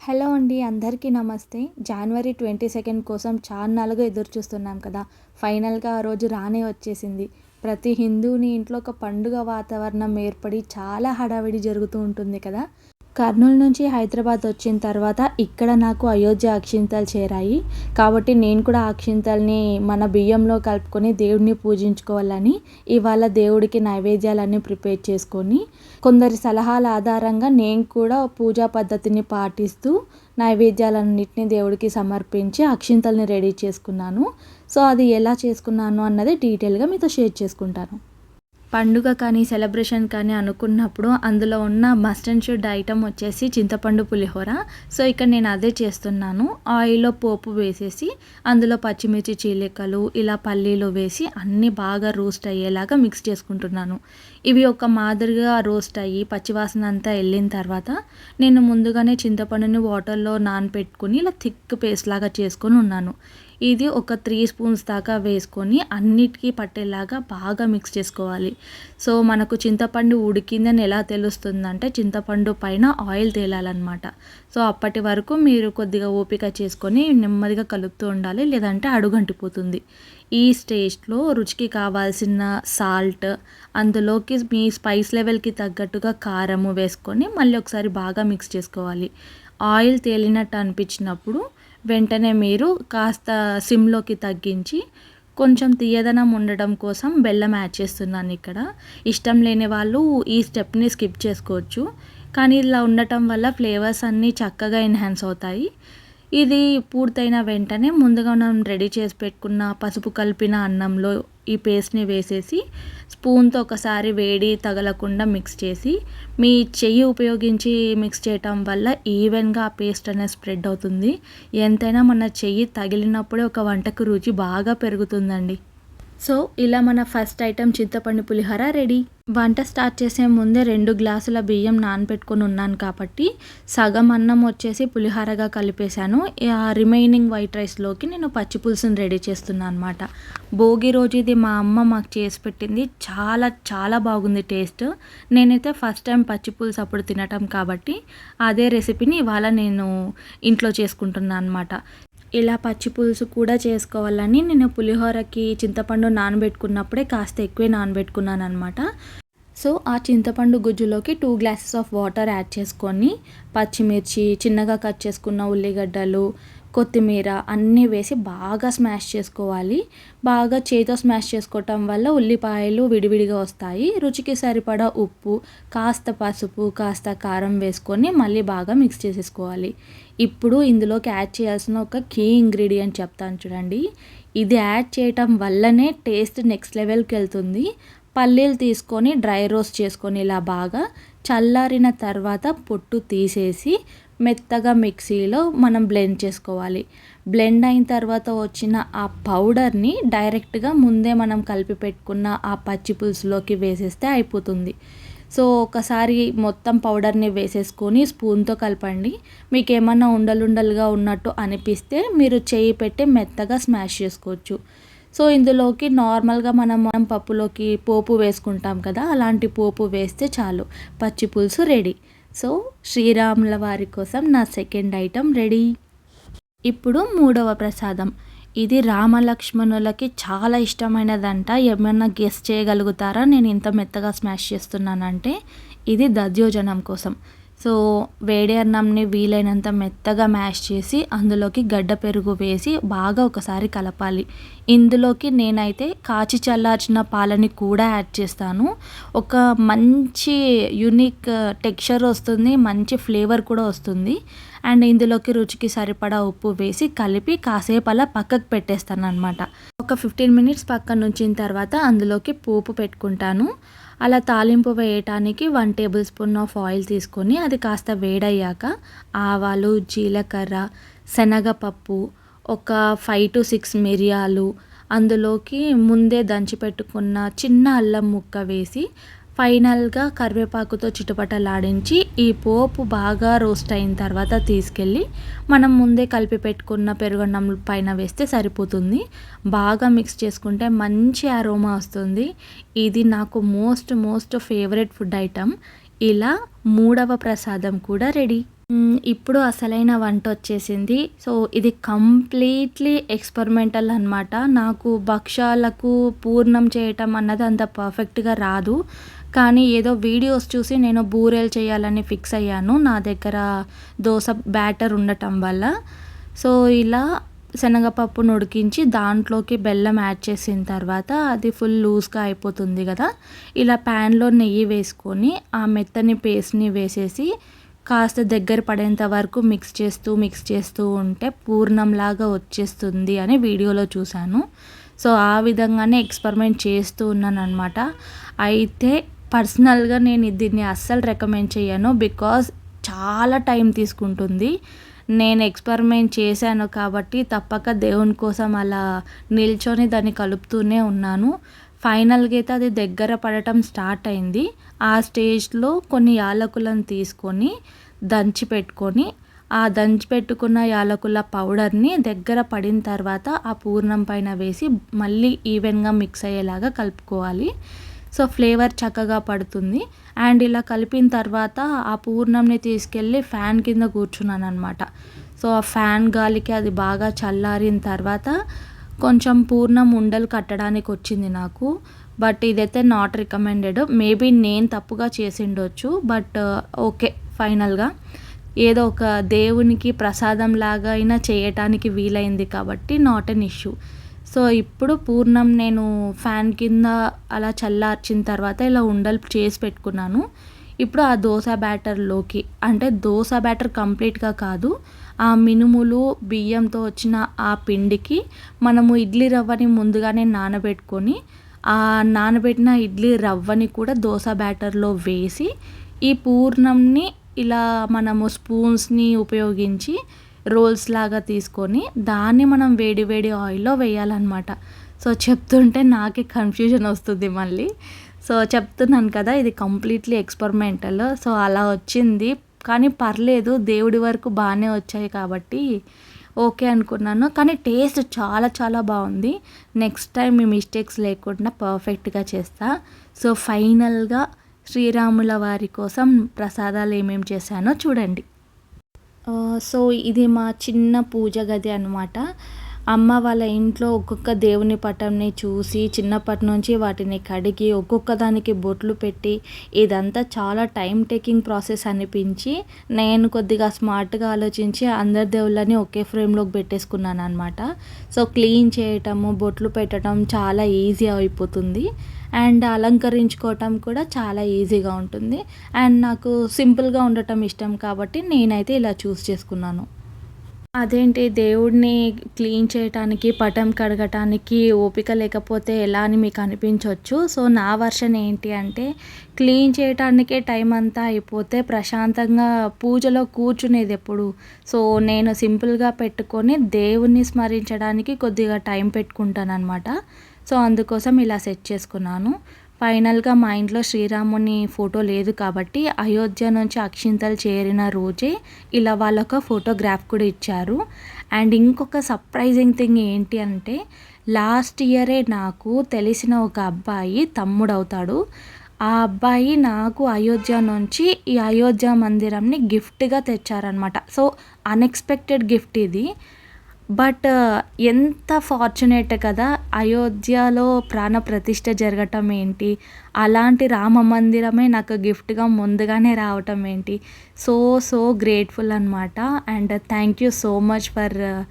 Hello అండి అందరికీ నమస్తే. జనవరి ట్వంటీ సెకండ్ కోసం చాన్నాళ్ళుగా ఎదురు చూస్తున్నాం కదా. ఫైనల్గా ఆ రోజు రానే వచ్చేసింది. ప్రతి హిందువుని ఇంట్లో ఒక పండుగ వాతావరణం ఏర్పడి చాలా హడావిడి జరుగుతూ ఉంటుంది కదా. కర్నూలు నుంచి హైదరాబాద్ వచ్చిన తర్వాత ఇక్కడ నాకు అయోధ్య అక్షింతలు చేరాయి. కాబట్టి నేను కూడా అక్షింతల్ని మన బియ్యంలో కలుపుకొని దేవుడిని పూజించుకోవాలని ఇవాళ దేవుడికి నైవేద్యాలన్నీ ప్రిపేర్ చేసుకొని కొందరి సలహాల ఆధారంగా నేను కూడా పూజా పద్ధతిని పాటిస్తూ నైవేద్యాలన్నింటినీ దేవుడికి సమర్పించి అక్షింతల్ని రెడీ చేసుకున్నాను. సో అది ఎలా చేసుకున్నాను అన్నది డీటెయిల్గా మీతో షేర్ చేసుకుంటాను. పండుగ కానీ సెలబ్రేషన్ కానీ అనుకున్నప్పుడు అందులో ఉన్న మస్ట్ అండ్ షుడ్ ఐటమ్ వచ్చేసి చింతపండు పులిహోర. సో ఇక్కడ నేను అదే చేస్తున్నాను. ఆయిల్లో పోపు వేసేసి అందులో పచ్చిమిర్చి చీలికలు ఇలా పల్లీలు వేసి అన్నీ బాగా రోస్ట్ అయ్యేలాగా మిక్స్ చేసుకుంటున్నాను. ఇవి ఒక మాదిరిగా రోస్ట్ అయ్యి పచ్చివాసన అంతా వెళ్ళిన తర్వాత నేను ముందుగానే చింతపండుని వాటర్లో నానపెట్టుకుని ఇలా థిక్ పేస్ట్ లాగా చేసుకొని ఉన్నాను. ఇది ఒక త్రీ స్పూన్స్ దాకా వేసుకొని అన్నిటికీ పట్టేలాగా బాగా మిక్స్ చేసుకోవాలి. సో మనకు చింతపండు ఉడికిందని ఎలా తెలుస్తుందంటే చింతపండు పైన ఆయిల్ తేలాలన్నమాట. సో అప్పటి వరకు మీరు కొద్దిగా ఓపిక చేసుకొని నెమ్మదిగా కలుపుతూ ఉండాలి లేదంటే అడుగంటిపోతుంది. ఈ స్టేజ్లో రుచికి కావాల్సిన సాల్ట్ అందులోకి మీ స్పైస్ లెవెల్కి తగ్గట్టుగా కారము వేసుకొని మళ్ళీ ఒకసారి బాగా మిక్స్ చేసుకోవాలి. ఆయిల్ తేలినట్టు అనిపించినప్పుడు వెంటనే మీరు కాస్త సిమ్లోకి తగ్గించి కొంచెం తీయదనం ఉండడం కోసం బెల్లం యాడ్ చేస్తున్నాను ఇక్కడ. ఇష్టం లేని వాళ్ళు ఈ స్టెప్ని స్కిప్ చేసుకోవచ్చు. కానీ ఇలా ఉండటం వల్ల ఫ్లేవర్స్ అన్నీ చక్కగా ఎన్హాన్స్ అవుతాయి. ఇది పూర్తయిన వెంటనే ముందుగా మనం రెడీ చేసి పెట్టుకున్న పసుపు కలిపిన అన్నంలో ఈ పేస్ట్ని వేసేసి స్పూన్తో ఒకసారి వేడి తగలకుండా మిక్స్ చేసి మీ చెయ్యి ఉపయోగించి మిక్స్ చేయటం వల్ల ఈవెన్గా ఆ పేస్ట్ అనేది స్ప్రెడ్ అవుతుంది. ఎంతైనా మన చెయ్యి తగిలినప్పుడే ఒక వంటకు రుచి బాగా పెరుగుతుందండి. సో ఇలా మన ఫస్ట్ ఐటెం చింతపండు పులిహోర రెడీ. వంట స్టార్ట్ చేసే ముందే రెండు గ్లాసుల బియ్యం నానబెట్టుకొని ఉన్నాను కాబట్టి సగం అన్నం వచ్చేసి పులిహోరగా కలిపేశాను. ఆ రిమైనింగ్ వైట్ రైస్లోకి నేను పచ్చి పులుసుని రెడీ చేస్తున్నాను అనమాట భోగి రోజు ఇది మా అమ్మ మాకు చేసి పెట్టింది. చాలా చాలా బాగుంది టేస్ట్. నేనైతే ఫస్ట్ టైం పచ్చి పులుసు అప్పుడు తినటం కాబట్టి అదే రెసిపీని ఇవాళ నేను ఇంట్లో చేసుకుంటున్నాను అనమాట ఇలా పచ్చి పులుసు కూడా చేసుకోవాలని నేను పులిహోరకి చింతపండు నానబెట్టుకున్నప్పుడే కాస్త ఎక్కువే నానబెట్టుకున్నాను అనమాట సో ఆ చింతపండు గుజ్జులోకి two glasses of water add చేసుకొని పచ్చిమిర్చి చిన్నగా కట్ చేసుకున్న ఉల్లిగడ్డలు కొత్తిమీర అన్నీ వేసి బాగా స్మాష్ చేసుకోవాలి. బాగా చేతితో స్మాష్ చేసుకోవటం వల్ల ఉల్లిపాయలు విడివిడిగా వస్తాయి. రుచికి సరిపడా ఉప్పు కాస్త పసుపు కాస్త కారం వేసుకొని మళ్ళీ బాగా మిక్స్ చేసేసుకోవాలి. ఇప్పుడు ఇందులోకి యాడ్ చేయాల్సిన ఒక కీ ఇంగ్రీడియంట్ చెప్తాను చూడండి. ఇది యాడ్ చేయటం వల్లనే టేస్ట్ నెక్స్ట్ లెవెల్కి వెళ్తుంది. పల్లీలు తీసుకొని డ్రై రోస్ట్ చేసుకొని ఇలా బాగా చల్లారిన తర్వాత పొట్టు తీసేసి మెత్తగా మిక్సీలో మనం బ్లెండ్ చేసుకోవాలి. బ్లెండ్ అయిన తర్వాత వచ్చిన ఆ పౌడర్ని డైరెక్ట్గా ముందే మనం కలిపి పెట్టుకున్న ఆ పచ్చి పులుసులోకి వేసేస్తే అయిపోతుంది. సో ఒకసారి మొత్తం పౌడర్ని వేసేసుకొని స్పూన్తో కలపండి. మీకు ఏమన్నా ఉండలుండలుగా ఉన్నట్టు అనిపిస్తే మీరు చేయి పెట్టి మెత్తగా స్మాష్ చేసుకోవచ్చు. సో ఇందులోకి నార్మల్గా మనం మనం పప్పులోకి పోపు వేసుకుంటాం కదా అలాంటి పోపు వేస్తే చాలు. పచ్చి పులుసు రెడీ సో శ్రీరాముల వారి కోసం నా సెకండ్ ఐటెం రెడీ. ఇప్పుడు మూడవ ప్రసాదం. ఇది రామలక్ష్మణులకి చాలా ఇష్టమైనదంట. ఏమైనా గెస్ చేయగలుగుతారా? నేను ఇంత మెత్తగా స్మాష్ చేస్తున్నానంటే ఇది దద్యోజనం కోసం. సో వేడి అన్నంని వీలైనంత మెత్తగా మ్యాష్ చేసి అందులోకి గడ్డ పెరుగు వేసి బాగా ఒకసారి కలపాలి. ఇందులోకి నేనైతే కాచి చల్లార్చిన పాలని కూడా యాడ్ చేస్తాను. ఒక మంచి యునిక్ టెక్స్చర్ వస్తుంది మంచి ఫ్లేవర్ కూడా వస్తుంది. అండ్ ఇందులోకి రుచికి సరిపడా ఉప్పు వేసి కలిపి కాసేపు అలా పక్కకు పెట్టేస్తాను అనమాట ఒక ఫిఫ్టీన్ మినిట్స్ పక్కన ఉంచిన తర్వాత అందులోకి పోపు పెట్టుకుంటాను. అలా తాలింపు వేయటానికి one tablespoon of oil తీసుకొని అది కాస్త వేడయ్యాక ఆవాలు జీలకర్ర శనగపప్పు ఒక ఫైవ్ టు సిక్స్ మిరియాలు అందులోకి ముందే దంచి పెట్టుకున్న చిన్న అల్లం ముక్క వేసి ఫైనల్గా కరివేపాకుతో చిటపటలాడించి ఈ పోపు బాగా రోస్ట్ అయిన తర్వాత తీసుకెళ్ళి మనం ముందే కలిపి పెట్టుకున్న పెరుగన్నం పైన వేస్తే సరిపోతుంది. బాగా మిక్స్ చేసుకుంటే మంచి అరోమా వస్తుంది. ఇది నాకు most most favourite food item. ఇలా మూడవ ప్రసాదం కూడా రెడీ. ఇప్పుడు అసలైన వంట వచ్చేసింది. సో ఇది కంప్లీట్లీ ఎక్స్పెరిమెంటల్ అనమాట నాకు భక్ష్యాలకు పూర్ణం చేయటం అన్నది అంత పర్ఫెక్ట్గా రాదు. కానీ ఏదో వీడియోస్ చూసి నేను బూరెలు చేయాలని ఫిక్స్ అయ్యాను నా దగ్గర దోశ బ్యాటర్ ఉండటం వల్ల. సో ఇలా శనగపప్పును ఉడికించి దాంట్లోకి బెల్లం యాడ్ చేసిన తర్వాత అది ఫుల్ లూజ్గా అయిపోతుంది కదా. ఇలా ప్యాన్లో నెయ్యి వేసుకొని ఆ మెత్తని పేస్ట్ని వేసేసి కాస్త దగ్గర పడేంత వరకు మిక్స్ చేస్తూ మిక్స్ చేస్తూ ఉంటే పూర్ణంలాగా వచ్చేస్తుంది అని వీడియోలో చూశాను. సో ఆ విధంగానే ఎక్స్పెరిమెంట్ చేస్తూ ఉన్నాను అనమాట అయితే పర్సనల్గా నేను దీన్ని అస్సలు రికమెండ్ చేయను బికాస్ చాలా టైం తీసుకుంటుంది. నేను ఎక్స్పెరిమెంట్ చేశాను కాబట్టి తప్పక దేవుని కోసం అలా నిల్చొని దాన్ని కలుపుతూనే ఉన్నాను. ఫైనల్గా అయితే అది దగ్గర పడటం స్టార్ట్ అయింది. ఆ స్టేజ్లో కొన్ని యాలకులను తీసుకొని దంచి పెట్టుకొని ఆ దంచి పెట్టుకున్న యాలకుల పౌడర్ని దగ్గర పడిన తర్వాత ఆ పూర్ణం పైన వేసి మళ్ళీ ఈవెన్గా మిక్స్ అయ్యేలాగా కలుపుకోవాలి. సో ఫ్లేవర్ చక్కగా పడుతుంది. అండ్ ఇలా కలిపిన తర్వాత ఆ పూర్ణంని తీసుకెళ్ళి ఫ్యాన్ కింద కూర్చున్నాను అనమాట సో ఆ ఫ్యాన్ గాలికి అది బాగా చల్లారిన తర్వాత కొంచెం పూర్ణం ఉండలు కట్టడానికి వచ్చింది నాకు. బట్ ఇదైతే నాట్ రికమెండెడ్. మేబీ నేను తప్పుగా చేసిండొచ్చు బట్ uh, ఓకే ఫైనల్గా. ఏదో ఒక దేవునికి ప్రసాదం లాగా అయినా చేయటానికి వీలైంది కాబట్టి నాట్ అన్ ఇష్యూ సో ఇప్పుడు పూర్ణం నేను ఫ్యాన్ కింద అలా చల్లార్చిన తర్వాత ఇలా ఉండలు చేసి పెట్టుకున్నాను. ఇప్పుడు ఆ దోశ బ్యాటర్లోకి అంటే దోశ బ్యాటర్ కంప్లీట్గా కాదు ఆ మినుములు బియ్యంతో వచ్చిన ఆ పిండికి మనము ఇడ్లీ రవ్వని ముందుగానే నానబెట్టుకొని ఆ నానబెట్టిన ఇడ్లీ రవ్వని కూడా దోశ బ్యాటర్లో వేసి ఈ పూర్ణంని ఇలా మనము స్పూన్స్ని ఉపయోగించి రోల్స్ లాగా తీసుకొని దాన్ని మనం వేడి వేడి ఆయిల్లో వేయాలన్నమాట. సో చెప్తుంటే నాకే కన్ఫ్యూజన్ వస్తుంది మళ్ళీ. సో చెప్తున్నాను కదా ఇది కంప్లీట్లీ ఎక్స్పెరిమెంటల్ సో అలా వచ్చింది. కానీ పర్లేదు దేవుడి వరకు బాగానే వచ్చాయి కాబట్టి ఓకే అనుకున్నాను. కానీ టేస్ట్ చాలా చాలా బాగుంది. నెక్స్ట్ టైం మీ మిస్టేక్స్ లేకుండా పర్ఫెక్ట్గా చేస్తా. సో ఫైనల్గా శ్రీరాముల వారి కోసం ప్రసాదాలు ఏమేమి చేశానో చూడండి. సో ఇది మా చిన్న పూజ గది అనమాట అమ్మ వాళ్ళ ఇంట్లో ఒక్కొక్క దేవుని పటంని చూసి చిన్నప్పటి నుంచి వాటిని కడిగి ఒక్కొక్క దానికి బొట్లు పెట్టి ఇదంతా చాలా టైం టేకింగ్ ప్రాసెస్ అనిపించి నేను కొద్దిగా స్మార్ట్గా ఆలోచించి అందరి దేవుళ్ళని ఒకే ఫ్రేమ్లోకి పెట్టేసుకున్నాను అనమాట సో క్లీన్ చేయటము బొట్లు పెట్టడం చాలా ఈజీ అయిపోతుంది. అండ్ అలంకరించుకోవటం కూడా చాలా ఈజీగా ఉంటుంది. అండ్ నాకు సింపుల్గా ఉండటం ఇష్టం కాబట్టి నేనైతే ఇలా చూస్ చేసుకున్నాను. అదేంటి? దేవుడిని క్లీన్ చేయటానికి పటం కడగటానికి ఓపిక లేకపోతే ఎలా అని మీకు అనిపించవచ్చు సో నా వర్షన్ ఏంటి అంటే క్లీన్ చేయటానికే టైం అంతా అయిపోతే ప్రశాంతంగా పూజలో కూర్చునేది ఎప్పుడు? సో నేను సింపుల్గా పెట్టుకొని దేవుణ్ణి స్మరించడానికి కొద్దిగా టైం పెట్టుకుంటాను అనమాట సో అందుకోసం ఇలా సెట్ చేసుకున్నాను. ఫైనల్గా మా ఇంట్లో శ్రీరాముని ఫోటో లేదు కాబట్టి అయోధ్య నుంచి అక్షింతలు చేరిన రోజే ఇలా వాళ్ళొక ఫోటోగ్రాఫ్ కూడా ఇచ్చారు. అండ్ ఇంకొక సర్ప్రైజింగ్ థింగ్ ఏంటి అంటే లాస్ట్ ఇయరే నాకు తెలిసిన ఒక అబ్బాయి తమ్ముడు అవుతాడు ఆ అబ్బాయి నాకు అయోధ్య నుంచి ఈ అయోధ్య మందిరంని గిఫ్ట్గా తెచ్చారనమాట సో అన్ఎక్స్పెక్టెడ్ గిఫ్ట్ ఇది. బట్ ఎంత ఫార్చునేట్ కదా అయోధ్యలో ప్రాణ ప్రతిష్ఠ జరగటం ఏంటి? అలాంటి రామ మందిరమే నాకు గిఫ్ట్గా ముందుగానే రావటం ఏంటి? సో సో గ్రేట్ఫుల్ అనమాట and thank you so much for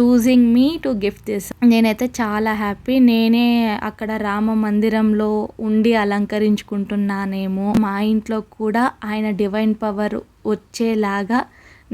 choosing me to gift this. నేనైతే చాలా హ్యాపీ. నేనే అక్కడ రామ మందిరంలో ఉండి అలంకరించుకుంటున్నానేమో. మా ఇంట్లో కూడా ఆయన డివైన్ పవర్ వచ్చేలాగా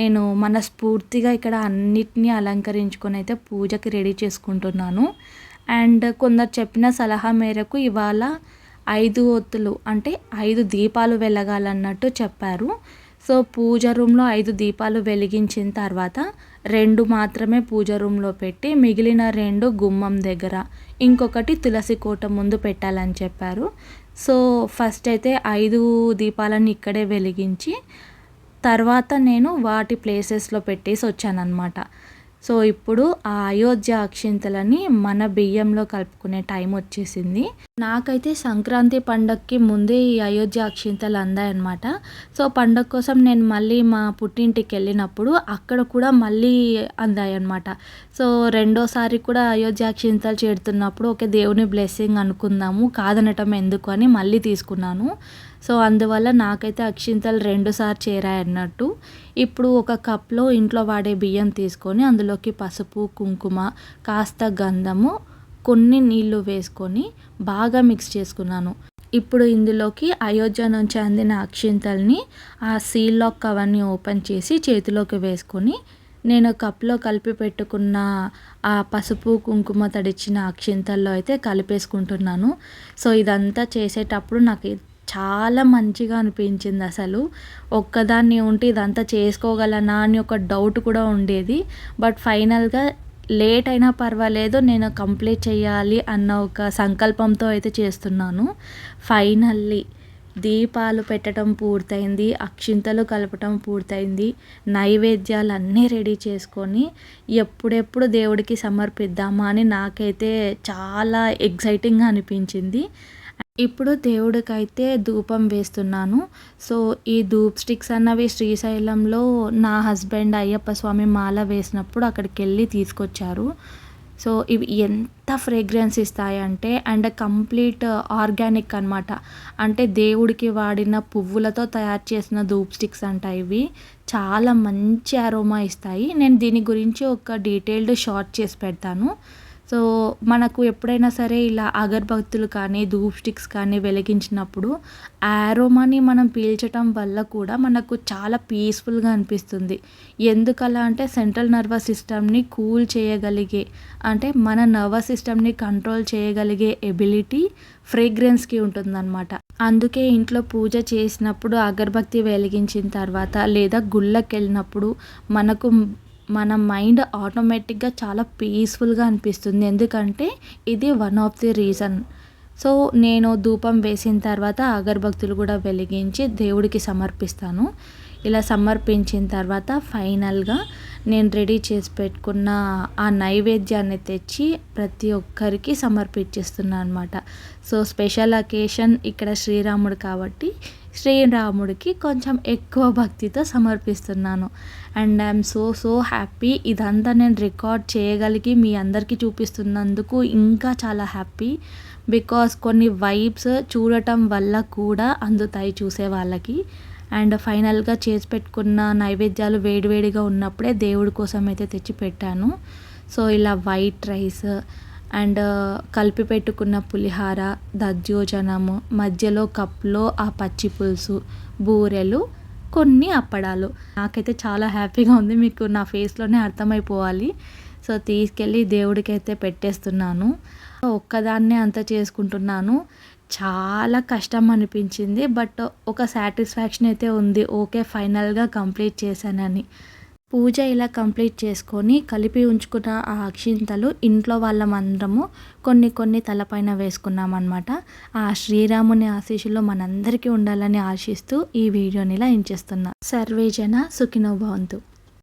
నేను మనస్ఫూర్తిగా ఇక్కడ అన్నిటినీ అలంకరించుకొని అయితే పూజకి రెడీ చేసుకుంటున్నాను. అండ్ కొందరు చెప్పిన సలహా మేరకు ఇవాళ ఐదు ఒత్తులు అంటే ఐదు దీపాలు వెలగాలన్నట్టు చెప్పారు. సో పూజ రూమ్లో ఐదు దీపాలు వెలిగించిన తర్వాత రెండు మాత్రమే పూజ రూమ్లో పెట్టి మిగిలిన రెండు గుమ్మం దగ్గర ఇంకొకటి తులసి కోట ముందు పెట్టాలని చెప్పారు. సో ఫస్ట్ అయితే ఐదు దీపాలను ఇక్కడే వెలిగించి తర్వాత నేను వాటి ప్లేసెస్లో పెట్టేసి వచ్చానన్నమాట. సో ఇప్పుడు ఆ అయోధ్య అక్షింతలని మన బియ్యంలో కలుపుకునే టైం వచ్చేసింది. నాకైతే సంక్రాంతి పండగకి ముందే ఈ అయోధ్య అక్షింతలు అందాయన్నమాట. సో పండగ కోసం నేను మళ్ళీ మా పుట్టింటికి వెళ్ళినప్పుడు అక్కడ కూడా మళ్ళీ అందాయన్నమాట. సో రెండోసారి కూడా అయోధ్య అక్షింతలు చేరుతున్నప్పుడు ఒక దేవుని బ్లెస్సింగ్ అనుకుందాము కాదనటం ఎందుకు అని మళ్ళీ తీసుకున్నాను. సో అందువల్ల నాకైతే అక్షింతలు రెండుసార్లు చేరాయి అన్నట్టు ఇప్పుడు ఒక కప్లో ఇంట్లో వాడే బియ్యం తీసుకొని అందులోకి పసుపు కుంకుమ కాస్త గంధము కొన్ని నీళ్ళు వేసుకొని బాగా మిక్స్ చేసుకున్నాను. ఇప్పుడు ఇందులోకి అయోధ్య నుంచి అందిన అక్షింతల్ని ఆ సీల్ లాక్ కవర్ని ఓపెన్ చేసి చేతిలోకి వేసుకొని నేను కప్లో కలిపి పెట్టుకున్న ఆ పసుపు కుంకుమ తడిచిన అక్షింతల్లో అయితే కలిపేసుకుంటున్నాను. సో ఇదంతా చేసేటప్పుడు నాకు చాలా మంచిగా అనిపించింది అసలు. ఒక్కదాన్ని ఉంటే ఇదంతా చేసుకోగలనా అని ఒక డౌట్ కూడా ఉండేది. బట్ ఫైనల్గా లేట్ అయినా పర్వాలేదు నేను కంప్లీట్ చేయాలి అన్న ఒక సంకల్పంతో అయితే చేస్తున్నాను. ఫైనల్లీ దీపాలు పెట్టడం పూర్తయింది అక్షింతలు కలపటం పూర్తయింది నైవేద్యాలు అన్నీ రెడీ చేసుకొని ఎప్పుడెప్పుడు దేవుడికి సమర్పిద్దామా అని నాకైతే చాలా ఎగ్జైటింగ్గా అనిపించింది. ఇప్పుడు దేవుడికైతే ధూపం వేస్తున్నాను. సో ఈ ధూప్ స్టిక్స్ అన్నవి శ్రీశైలంలో నా హస్బెండ్ అయ్యప్ప స్వామి మాల వేసినప్పుడు అక్కడికి వెళ్ళి తీసుకొచ్చారు. సో ఇవి ఎంత ఫ్రేగ్రెన్స్ ఇస్తాయంటే అండ్ కంప్లీట్ ఆర్గానిక్ అనమాట అంటే దేవుడికి వాడిన పువ్వులతో తయారు చేసిన ధూప్ స్టిక్స్ అంట ఇవి. చాలా మంచి అరోమా ఇస్తాయి. నేను దీని గురించి ఒక డీటెయిల్డ్ షార్ట్ చేసి పెడతాను. సో మనకు ఎప్పుడైనా సరే ఇలా అగరబత్తులు కానీ ధూప్ స్టిక్స్ కానీ వెలిగించినప్పుడు ఆరోమాని మనం పీల్చటం వల్ల కూడా మనకు చాలా పీస్ఫుల్గా అనిపిస్తుంది. ఎందుకలా అంటే సెంట్రల్ నర్వస్ సిస్టమ్ని కూల్ చేయగలిగే అంటే మన నర్వస్ సిస్టమ్ని కంట్రోల్ చేయగలిగే ఎబిలిటీ ఫ్రేగ్రెన్స్కి ఉంటుందన్నమాట. అందుకే ఇంట్లో పూజ చేసినప్పుడు అగరబత్తి వెలిగించిన తర్వాత లేదా గుళ్ళకి వెళ్ళినప్పుడు మనకు మన మైండ్ ఆటోమేటిక్గా చాలా పీస్ఫుల్గా అనిపిస్తుంది. ఎందుకంటే ఇది one of the reason. So నేను ధూపం వేసిన తర్వాత అగరబత్తులు కూడా వెలిగించి దేవుడికి సమర్పిస్తాను. ఇలా సమర్పించిన తర్వాత ఫైనల్గా నేను రెడీ చేసి పెట్టుకున్న ఆ నైవేద్యాన్ని తెచ్చి ప్రతి ఒక్కరికి సమర్పించేస్తున్నాను అనమాట సో స్పెషల్ అకేషన్ ఇక్కడ శ్రీరాముడు కాబట్టి శ్రీరాముడికి కొంచెం ఎక్కువ భక్తితో సమర్పిస్తున్నాను. And I'm so so happy. ఇదంతా నేను రికార్డ్ చేయగలిగి మీ అందరికీ చూపిస్తున్నందుకు ఇంకా చాలా హ్యాపీ. బికాస్ కొన్ని వైబ్స్ చూడటం వల్ల కూడా అందుతాయి చూసే వాళ్ళకి. అండ్ ఫైనల్గా చేసి పెట్టుకున్న నైవేద్యాలు వేడివేడిగా ఉన్నప్పుడే దేవుడి కోసం అయితే తెచ్చి పెట్టాను సో ఇలా వైట్ రైస్ అండ్ కలిపి పెట్టుకున్న పులిహార దధ్యోజనము మధ్యలో కప్లో ఆ పచ్చి పులుసు బూరెలు కొన్ని అప్పడాలు. నాకైతే చాలా హ్యాపీగా ఉంది. మీకు నా ఫేస్లోనే అర్థమైపోవాలి. సో తీసుకెళ్ళి దేవుడికి అయితే పెట్టేస్తున్నాను ఒక్కదాన్నే అంత చేసుకుంటున్నాను. చాలా కష్టం అనిపించింది. బట్ ఒక సాటిస్ఫాక్షన్ అయితే ఉంది. ఓకే ఫైనల్గా కంప్లీట్ చేశానని. పూజ ఇలా కంప్లీట్ చేసుకొని కలిపి ఉంచుకున్న ఆ అక్షింతలు ఇంట్లో వాళ్ళమందరము కొన్ని కొన్ని తలపైన వేసుకున్నామన్నమాట. ఆ శ్రీరాముని ఆశీస్సులో మనందరికీ ఉండాలని ఆశిస్తూ ఈ వీడియోని ఇలా ఎంచేస్తున్నా సర్వేజన సుఖినో భవంతు.